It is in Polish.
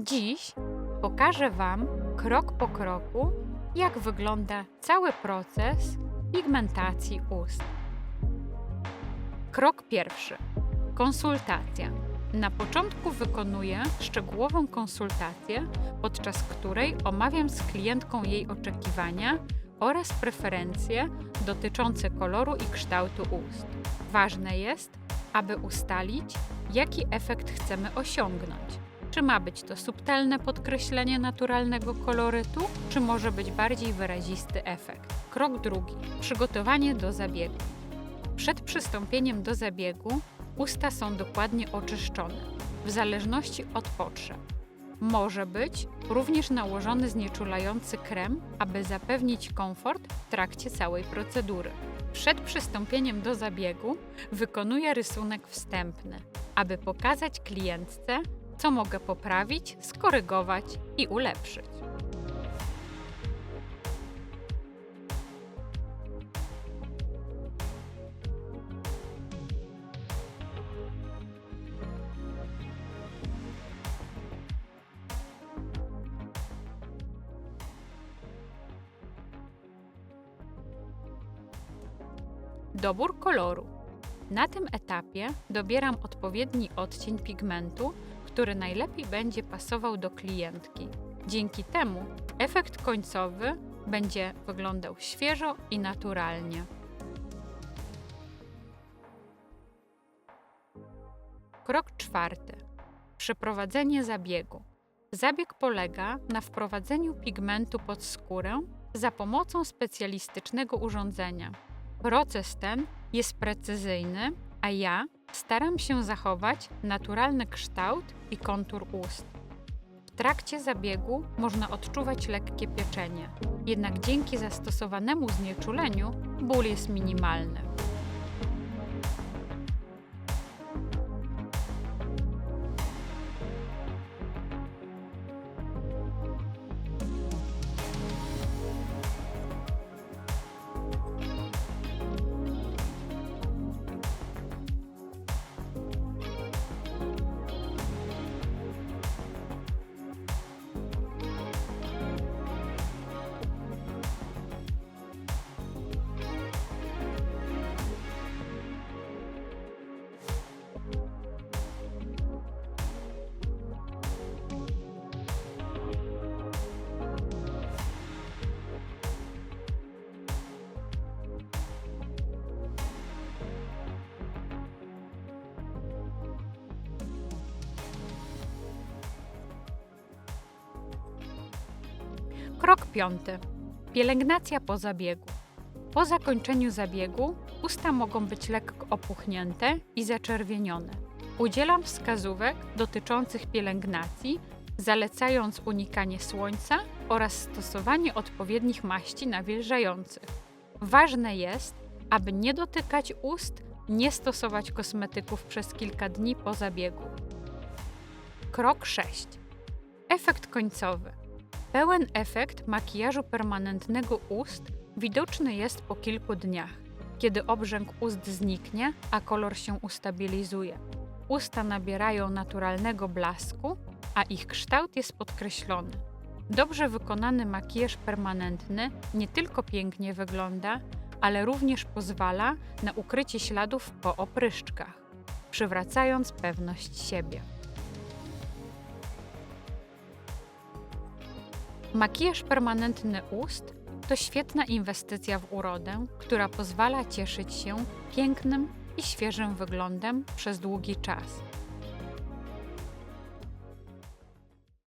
Dziś pokażę Wam krok po kroku, jak wygląda cały proces pigmentacji ust. Krok pierwszy. Konsultacja. Na początku wykonuję szczegółową konsultację, podczas której omawiam z klientką jej oczekiwania oraz preferencje dotyczące koloru i kształtu ust. Ważne jest, aby ustalić, jaki efekt chcemy osiągnąć. Czy ma być to subtelne podkreślenie naturalnego kolorytu, czy może być bardziej wyrazisty efekt? Krok drugi. Przygotowanie do zabiegu. Przed przystąpieniem do zabiegu usta są dokładnie oczyszczone, w zależności od potrzeb. Może być również nałożony znieczulający krem, aby zapewnić komfort w trakcie całej procedury. Przed przystąpieniem do zabiegu wykonuję rysunek wstępny, aby pokazać klientce, co mogę poprawić, skorygować i ulepszyć. Dobór koloru. Na tym etapie dobieram odpowiedni odcień pigmentu, który najlepiej będzie pasował do klientki. Dzięki temu efekt końcowy będzie wyglądał świeżo i naturalnie. Krok czwarty. Przeprowadzenie zabiegu. Zabieg polega na wprowadzeniu pigmentu pod skórę za pomocą specjalistycznego urządzenia. Proces ten jest precyzyjny, a ja staram się zachować naturalny kształt i kontur ust. W trakcie zabiegu można odczuwać lekkie pieczenie, jednak dzięki zastosowanemu znieczuleniu ból jest minimalny. Krok piąty. Pielęgnacja po zabiegu. Po zakończeniu zabiegu usta mogą być lekko opuchnięte i zaczerwienione. Udzielam wskazówek dotyczących pielęgnacji, zalecając unikanie słońca oraz stosowanie odpowiednich maści nawilżających. Ważne jest, aby nie dotykać ust, nie stosować kosmetyków przez kilka dni po zabiegu. Krok 6. Efekt końcowy. Pełen efekt makijażu permanentnego ust widoczny jest po kilku dniach, kiedy obrzęk ust zniknie, a kolor się ustabilizuje. Usta nabierają naturalnego blasku, a ich kształt jest podkreślony. Dobrze wykonany makijaż permanentny nie tylko pięknie wygląda, ale również pozwala na ukrycie śladów po opryszczkach, przywracając pewność siebie. Makijaż permanentny ust to świetna inwestycja w urodę, która pozwala cieszyć się pięknym i świeżym wyglądem przez długi czas.